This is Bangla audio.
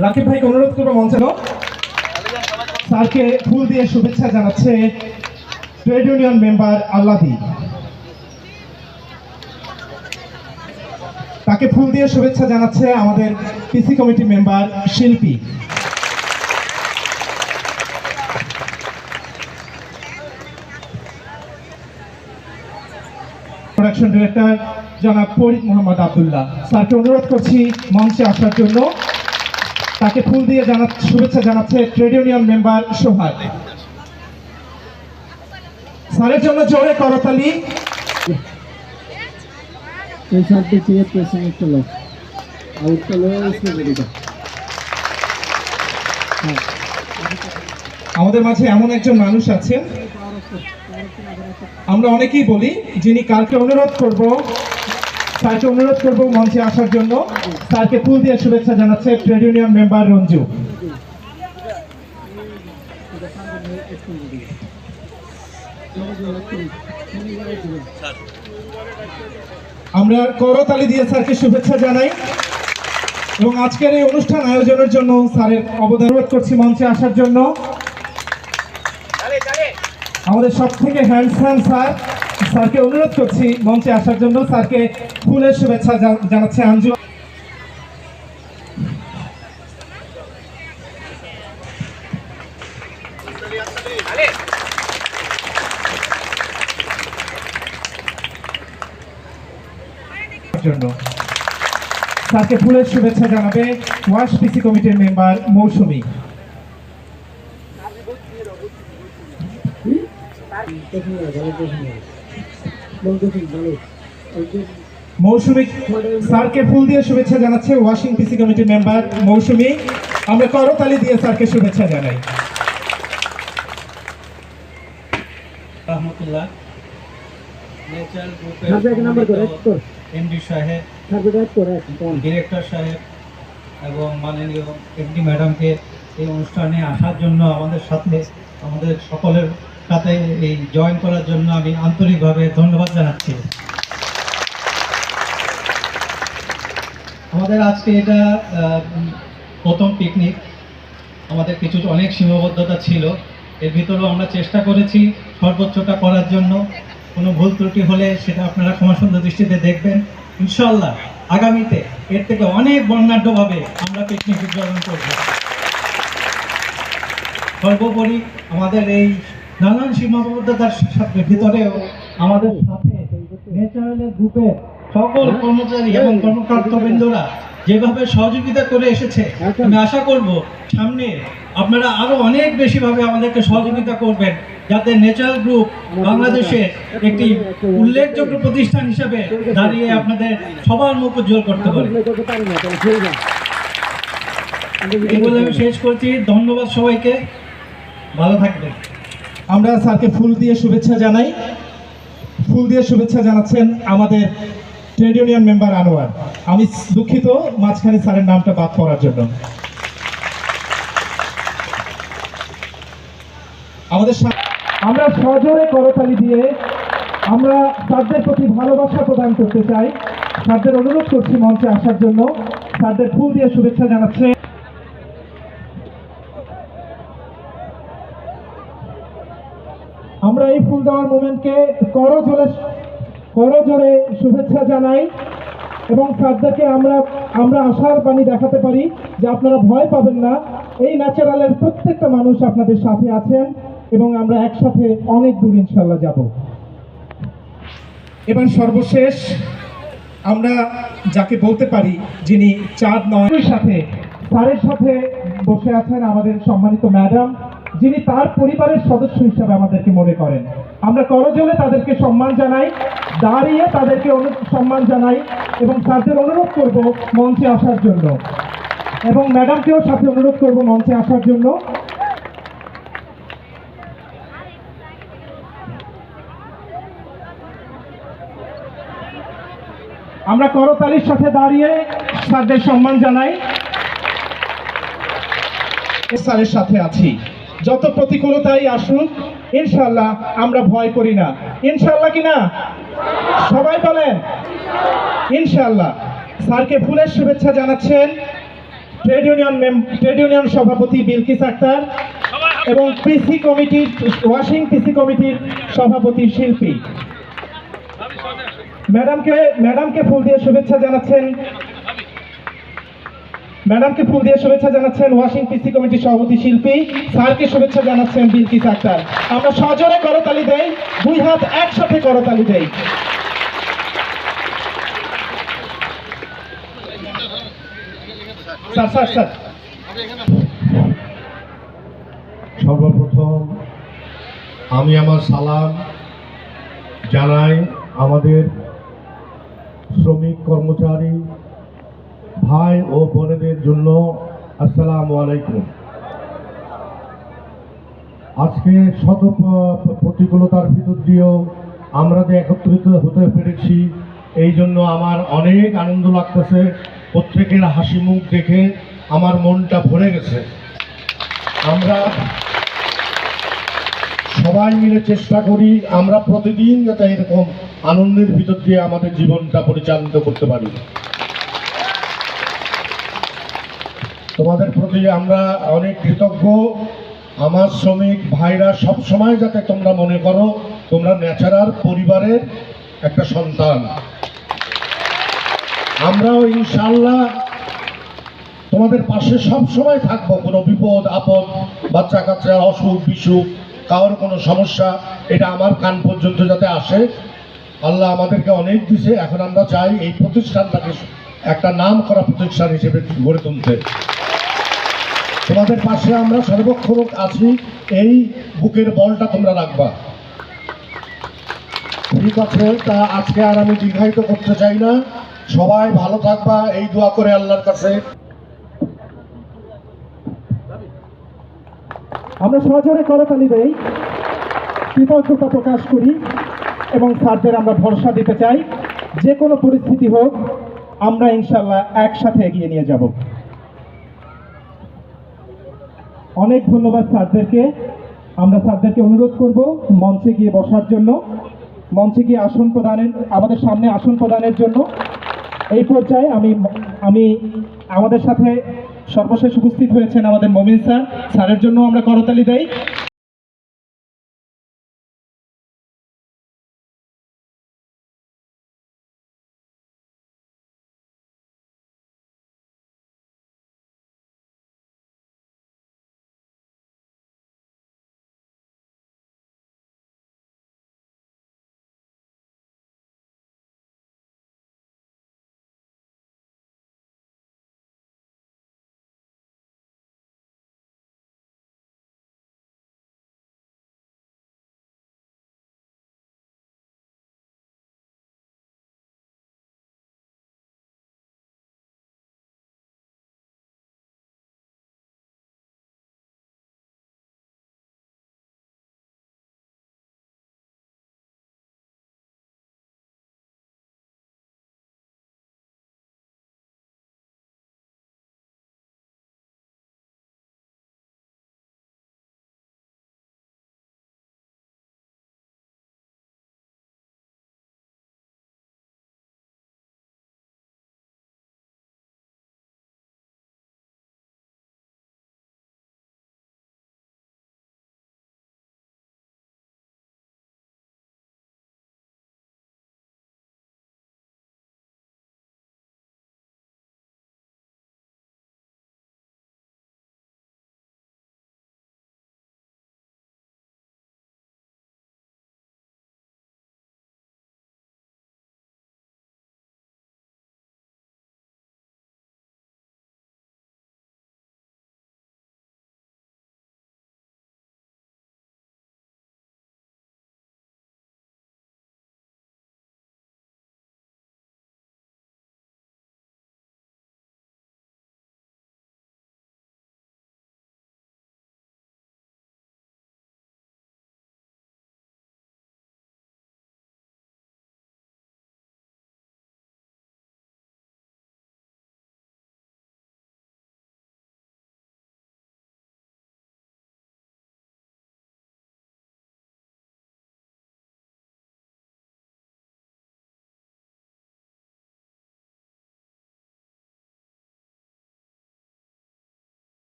রাকিব ভাইকে অনুরোধ করব মঞ্চে। স্যারকে ফুল দিয়ে শুভেচ্ছা জানাচ্ছে ট্রেড ইউনিয়ন মেম্বার আল্লাদি তাকে ফুল দিয়ে শুভেচ্ছা জানাচ্ছে আমাদের পিসি কমিটি মেম্বার শিল্পী। প্রোডাকশন ডিরেক্টর জনাব ফরিদ মোহাম্মদ আব্দুল্লাহ। স্যারকে অনুরোধ করছি মঞ্চে আসার জন্য। তাকে ফুল দিয়ে জানা শুভেচ্ছা জানাচ্ছে ট্রেড ইউনিয়ন মেম্বার সোহাগ। স্যারের জন্য জোরে করতালি লোক হ্যাঁ। আমাদের মাঝে এমন একজন মানুষ আছেন। আমরা অনেকেই বলি যিনি কালকে অনুরোধ করব স্যারকে অনুরোধ করব মঞ্চে আসার জন্য। স্যারকে ফুল দিয়ে শুভেচ্ছা জানাচ্ছে ট্রেড ইউনিয়ন মেম্বার রঞ্জু। আমরা করতালি দিয়ে স্যারকে শুভেচ্ছা জানাই। এবং আজকের এই অনুষ্ঠান আয়োজনের জন্য স্যারের অবদান করছি মঞ্চে আসার জন্য। আমাদের সব থেকে হ্যান্ডসাম স্যার। স্যারকে অনুরোধ করছি, মঞ্চে আসার জন্য। স্যারকে ফুলের শুভেচ্ছা জানাচ্ছে আঞ্জু। জন্য। স্যারকে ফুলের শুভেচ্ছা জানাবে ওয়াশ পিসি কমিটির মেম্বার মৌসুমী। মৌসুমী স্যারকে ফুল দিয়ে শুভেচ্ছা জানাচ্ছে ওয়াশিং পিসি কমিটির মেম্বার মৌসুমী। আমরা করতালি দিয়ে স্যারকে শুভেচ্ছা জানাই। রহমতুল্লাহ। এমডি সাহেব ডিরেক্টর সাহেব এবং মাননীয় এমডি ম্যাডামকে এই অনুষ্ঠানে আসার জন্য আমাদের সাথে আমাদের সকলের সাথে এই জয়েন করার জন্য আমি আন্তরিকভাবে ধন্যবাদ জানাচ্ছি। আমাদের আজকে এটা প্রথম পিকনিক আমাদের কিছু অনেক সীমাবদ্ধতা ছিল। এর ভিতরেও আমরা চেষ্টা করেছি সর্বোচ্চটা করার জন্য। কোনো ভুল ত্রুটি হলে সেটা আপনারা ক্ষমাসুন্দর দৃষ্টিতে দেখবেন। ইনশাল্লাহ আগামীতে এর থেকে অনেক বর্ণাঢ্যভাবে আমরা পিকনিক উদযাপন করব। সর্বোপরি আমাদের এই সাথে ভিতরেও আমাদের সাথে গ্রুপের সকল কর্মচারী এবং কর্মকর্তাবৃন্দরা যেভাবে সহযোগিতা করে এসেছে, আমি আশা করব সামনে আপনারা আরও অনেক বেশিভাবে আমাদেরকে সহযোগিতা করবেন যাতে ন্যাচারাল গ্রুপ বাংলাদেশের একটি উল্লেখযোগ্য প্রতিষ্ঠান হিসেবে দাঁড়িয়ে আপনাদের সবার মুখ উজ্জ্বল করতে পারে। বলে আমি শেষ করছি। ধন্যবাদ সবাইকে। ভালো থাকবেন। আমরা স্যারকে ফুল দিয়ে শুভেচ্ছা জানাই। ফুল দিয়ে শুভেচ্ছা জানাচ্ছেন আমাদের ট্রেড ইউনিয়ন মেম্বার আনোয়ার। আমি দুঃখিত, মাঝখানে স্যারের নামটা বাদ পড়ার জন্য। আমাদের আমরা সজোরে করতালি দিয়ে আমরা স্যারদের প্রতি ভালোবাসা প্রদান করতে চাই। স্যারদের অনুরোধ করছি মঞ্চে আসার জন্য। স্যারদের ফুল দিয়ে শুভেচ্ছা জানাচ্ছে আমরা এই ফুল দেওয়ার মোমেন্টকে করজোরে করজোরে শুভেচ্ছা জানাই। এবং স্যারদেরকে আমরা আমরা আশার বাণী দেখাতে পারি যে আপনারা ভয় পাবেন না। এই ন্যাচারালের প্রত্যেকটা মানুষ আপনাদের সাথে আছেন এবং আমরা একসাথে অনেক দূর ইনশাল্লাহ যাব। এবার সর্বশেষ আমরা যাকে বলতে পারি, যিনি চাঁদ নয় সাথে, স্যারের সাথে বসে আছেন আমাদের সম্মানিত ম্যাডাম। যিনি তার পরিবারের সদস্য হিসাবে আমাদেরকে মনে করেন। আমরা করজোরে তাদেরকে সম্মান জানাই, দাঁড়িয়ে তাদেরকে সম্মান জানাই এবং স্যারদের অনুরোধ করব মঞ্চে আসার জন্য। এবং ম্যাডামকেও সাথে অনুরোধ করব মঞ্চে আসার জন্য। আমরা করতালির সাথে দাঁড়িয়ে স্যারদের সম্মান জানাই। স্যারের সাথে আছি। যত প্রতিকূলতাই আসুক ইনশাল্লাহ আমরা ভয় করি না। ইনশাল্লাহ কি না? সবাই বলেন। ইনশাল্লাহ স্যারকে ফুলের শুভেচ্ছা জানাচ্ছেন ট্রেড ইউনিয়ন ট্রেড ইউনিয়ন সভাপতি বিলকিস আক্তার এবং পিসি কমিটির, ওয়াশিং পিসি কমিটির সভাপতি শিল্পী। ম্যাডামকে ম্যাডামকে ফুল দিয়ে শুভেচ্ছা জানাচ্ছেন ম্যাডামকে ফুল দিয়ে শুভেচ্ছা জানাচ্ছেন ওয়াশিং পিসি কমিটির সভাপতি শিল্পী, স্যারকে শুভেচ্ছা জানাচ্ছেন বিলকিস আক্তার আমরা সজোরে করতালি দেই, দুই হাত একসাথে করতালি দেই। Sir sir sir. সর্বপ্রথম আমি আমার সালাম জানাই আমাদের শ্রমিক কর্মচারী ভাই ও বোনেদের জন্য আসসালামু আলাইকুম। আজকে শত প্রতিকূলতার ভিতর দিয়েও আমরা যে একত্রিত হতে পেরেছি, এই জন্য আমার অনেক আনন্দ লাগতেছে। প্রত্যেকের হাসি মুখ দেখে আমার মনটা ভরে গেছে। আমরা সবাই মিলে চেষ্টা করি, আমরা প্রতিদিন যাতে এরকম আনন্দের ভিতর দিয়ে আমাদের জীবনটা পরিচালিত করতে পারি। তোমাদের প্রতি আমরা অনেক কৃতজ্ঞ। আমার শ্রমিক ভাইরা সব সময় যাতে তোমরা মনে করো, তোমরা ন্যাচারাল পরিবারের একটা সন্তান। আমরাও ইনশাল্লাহ তোমাদের পাশে সব সময় থাকব। কোনো বিপদ, আপদ বাচ্চা কাচ্চা অসুখ, বিসুখ, কারোর কোনো সমস্যা, এটা আমার কান পর্যন্ত যাতে আসে। আল্লাহ আমাদেরকে অনেক দিছে, এখন আমরা চাই এই প্রতিষ্ঠানটাকে একটা নাম করা প্রতিষ্ঠান হিসেবে গড়ে তুলতে তোমাদের পাশে আমরা সর্বক্ষণ আছি, এই বুকের বলটা তোমরা রাখবা। ঠিক আছে, তা আজকে আর আমি দীর্ঘায়িত করতে চাই না। সবাই ভালো থাকবা, এই দোয়া করে আল্লাহর কাছে। আমরা সজোরে করতালি দেই। কৃতজ্ঞতা প্রকাশ করি এবং স্যারদের আমরা ভরসা দিতে চাই। যে কোনো পরিস্থিতি হোক আমরা ইনশাল্লাহ একসাথে এগিয়ে নিয়ে যাব। অনেক ধন্যবাদ স্যারদেরকে। আমরা স্যারদেরকে অনুরোধ করব মঞ্চে গিয়ে বসার জন্য। মঞ্চে গিয়ে আসন প্রদানের, আমাদের সামনে আসন প্রদানের জন্য। এই পর্যায়ে আমি আমি আমাদের সাথে সর্বশেষ উপস্থিত হয়েছেন আমাদের মমিন স্যার। স্যারের জন্য আমরা করতালি দেই।